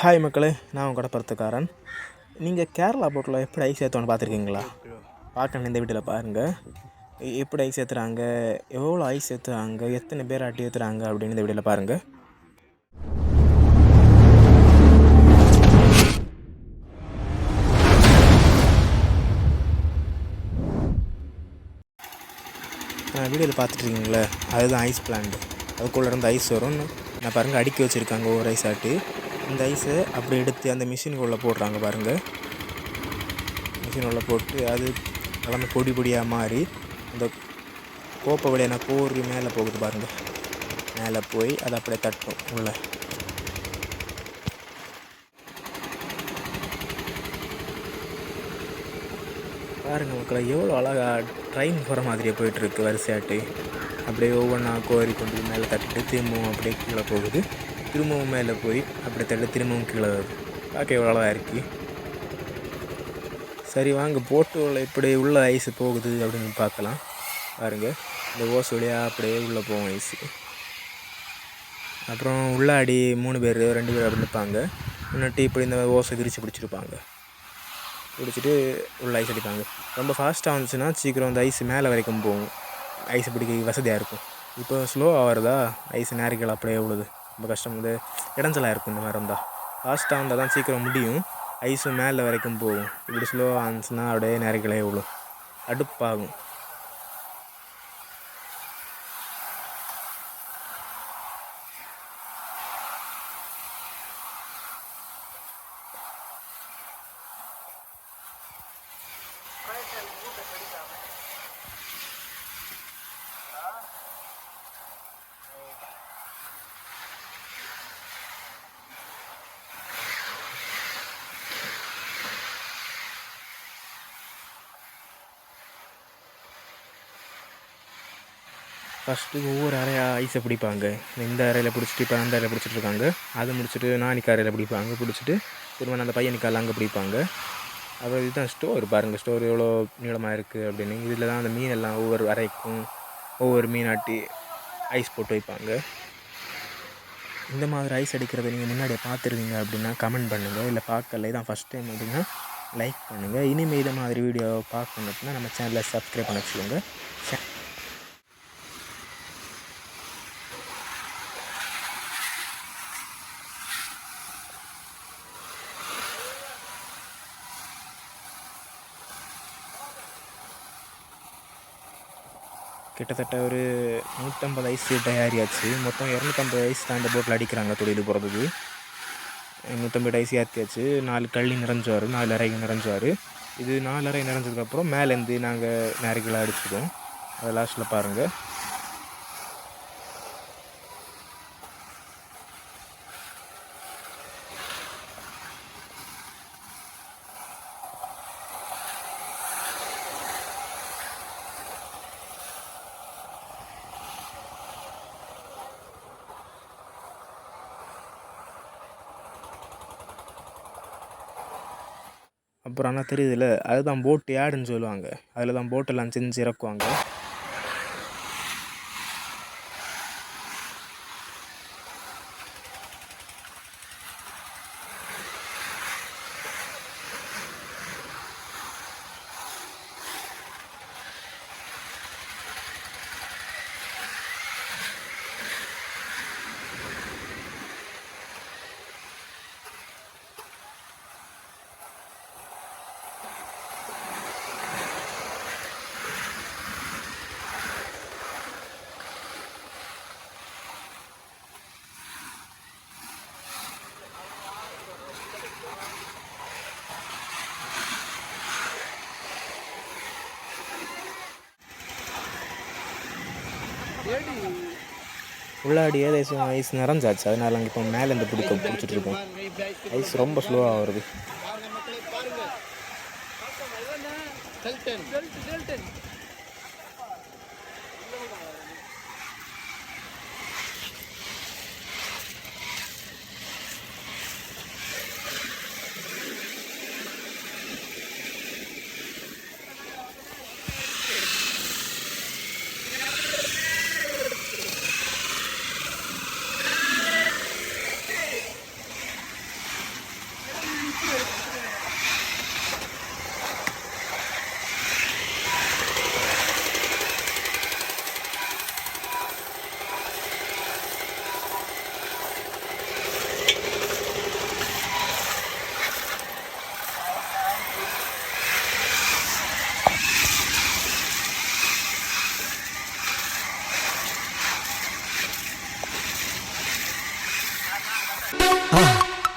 Hi மக்களே. நான் உங்கள் கடப்பறத்துக்காரன் நீங்கள் கேரளா போட்டில் எப்படி ஐஸ் ஏற்றுவோன்னு பார்த்துருக்கீங்களா? பார்க்கணும் இந்த வீட்டில் பாருங்கள் எப்படி ஐஸ் ஏற்றுறாங்க எவ்வளோ ஐஸ் ஏற்றுறாங்க எத்தனை பேர் அட்டி ஏற்றுறாங்க அப்படின்னு இந்த வீடியோவில் பாருங்கள் வீடியோவில் பார்த்துட்ருக்கீங்களே அதுதான் ஐஸ் பிளான்ட். அதுக்குள்ளே இருந்து ஐஸ் வரும் நான் பாருங்கள் அடுக்கி வச்சுருக்காங்க ஒவ்வொரு ஐஸ் ஆட்டி. இந்த ஐஸை அப்படி எடுத்து அந்த மிஷினுக்குள்ளே போடுறாங்க பாருங்கள் மிஷினுள்ளே போட்டு அது எல்லாமே பொடி பொடியாக மாறி அந்த கோப்பை வழியான கோரி மேலே போகுது பாருங்கள் மேலே போய் அதை அப்படியே தட்டும் உள்ளே. பாருங்கள் மக்களை எவ்வளோ அழகாக ட்ரெயின் போகிற மாதிரியே போயிட்டுருக்கு வரிசையாட்டு. அப்படியே ஒவ்வொன்றா கோரி கொண்டு மேலே தட்டிட்டு திரும்பவும் அப்படியே கீழே போகுது. திரும்பவும் மேலே போய் அப்படியே தட்டு திரும்பவும் கீழே வருது பார்க்க எவ்வளோ இருக்கு. சரி வாங்க போட்டு உள்ள இப்படி உள்ள ஐஸ் போகுது அப்படின்னு பார்க்கலாம். பாருங்கள் இந்த ஓஸ் வழியாக அப்படியே உள்ளே போகும் ஐஸு அப்புறம் உள்ளாடி மூணு பேர் ரெண்டு பேர் அப்படி நிற்பாங்க. முன்னாடி இப்படி இந்த ஓசை விரித்து பிடிச்சிருப்பாங்க. பிடிச்சிட்டு உள்ள ஐஸ் அடிப்பாங்க. ரொம்ப ஃபாஸ்ட்டாக வந்துச்சுன்னா சீக்கிரம் அந்த ஐஸ் மேலே வரைக்கும் போகும். ஐஸ் பிடிக்க வசதியாக இருக்கும். இப்போ ஸ்லோவாக வருதா? ஐஸ் நேரங்கள் அப்படியே விழுது ரொம்ப கஷ்டம். வந்து இடைஞ்சலாக இருக்கும் இந்த மாதிரி இருந்தால் ஃபாஸ்ட்டாக வந்தால் தான் சீக்கிரம் முடியும். ஐஸும் மேலே வரைக்கும் போகும். இப்படி ஸ்லோவாக இருந்துச்சுன்னா அப்படியே நேரங்களே விழும் அடுப்பாகும். ஃபஸ்ட்டு ஒவ்வொரு அறையாக ஐஸை பிடிப்பாங்க. இந்த அறையில் பிடிச்சிட்டு இப்போ அந்த அறையில் பிடிச்சிட்டு இருக்காங்க. அதை முடிச்சுட்டு நானிக்கு அறையில் பிடிப்பாங்க. பிடிச்சிட்டு திரும்ப அந்த பையனுக்கு அங்கே பிடிப்பாங்க. அப்புறம் இதுதான் ஸ்டோர் பாருங்கள் ஸ்டோர் எவ்வளோ நீளமாக இருக்குது அப்படின்னு. இதில் தான் அந்த மீன் எல்லாம் ஒவ்வொரு அறைக்கும் ஒவ்வொரு மீனாட்டி ஐஸ் போட்டு வைப்பாங்க. இந்த மாதிரி ஐஸ் அடிக்கிறத நீங்கள் முன்னாடியே பார்த்துருக்கீங்க அப்படின்னா கமெண்ட் பண்ணுங்கள் இல்லை பார்க்கல இதான் ஃபஸ்ட் டைம் அப்படின்னா லைக் பண்ணுங்கள் இனிமேல் இதை மாதிரி வீடியோ பார்க்கணும் அப்படின்னா நம்ம சேனலை சப்ஸ்கிரைப் பண்ண வச்சுக்கோங்க கிட்டத்தட்ட ஒரு நூற்றம்பது ஐஸ் தயாரியாச்சு. மொத்தம் இரநூத்தம்பது ஐஸ் தான் இந்த போட்டில் அடிக்கிறாங்க தொழில் போகிறதுக்கு நூற்றம்பது ஐஸ் ஏற்றியாச்சு நாலு கள்ளி நிறைஞ்சுவார் நாலு அறைகள் நிறைஞ்சுவார். இது நாலு அறை நிறைஞ்சதுக்கப்புறம் மேலேருந்து நாங்கள் நேரங்களாக அடிச்சுக்கோம் அதை லாஸ்ட்டில் பாருங்கள் அப்புறம் ஆனால் தெரியுதுல்ல அதுதான் போட் யார்டுன்னு சொல்லுவாங்க. அதில் தான் போட்டெல்லாம் செஞ்சு இறக்குவாங்க. உள்ளாடி ஏதேசம் ஐஸ் நிறைஞ்சாச்சு. அதனால அங்கே இப்போ மேலேருந்து பிடிக்க பிடிச்சிட்டு இருக்கோம் ஐஸ் ரொம்ப ஸ்லோவாக வருது.